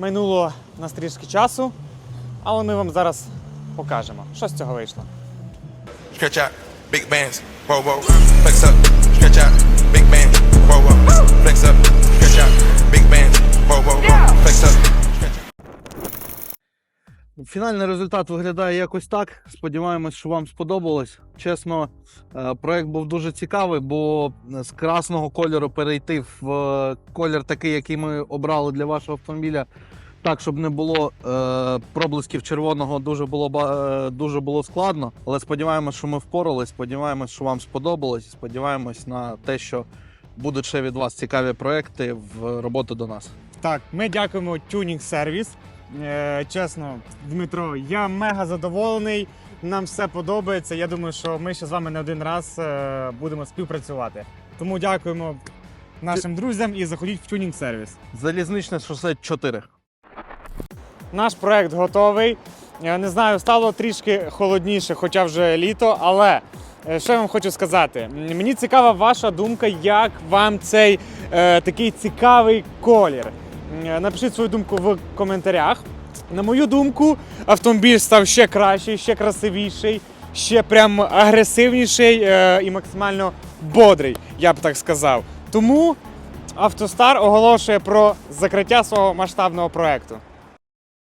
Минуло на стрішки часу, але ми вам зараз покажемо, що з цього вийшло. Stretch out, big bands, whoa, whoa. Flex up, stretch out, big bands, whoa, whoa. Фінальний результат виглядає якось так. Сподіваємось, що вам сподобалось. Чесно, е, проект був дуже цікавий, бо з красного кольору перейти в е, колір такий, який ми обрали для вашого автомобіля, так, щоб не було е, проблисків червоного, дуже було е, дуже було складно. Але сподіваємось, що ми впорались. Сподіваємось, що вам сподобалось. Сподіваємось на те, що будуть ще від вас цікаві проекти в роботу до нас. Так, ми дякуємо Тюнінг Сервіс. Е, чесно, Дмитро, я мега задоволений. Нам все подобається. Я думаю, що ми ще з вами не один раз е, будемо співпрацювати. Тому дякуємо нашим друзям і заходіть в Тюнінг Сервіс. Залізничне шосе 4. Наш проект готовий. Я не знаю, стало трішки холодніше, хоча вже літо. Але е, що я вам хочу сказати? Мені цікава ваша думка, як вам цей е, такий цікавий колір. Е, Напишіть свою думку в коментарях. На мою думку, автомобіль став ще кращий, ще красивіший, ще прям агресивніший е, і максимально бодрий, я б так сказав. Тому Автостар оголошує про закриття свого масштабного проекту.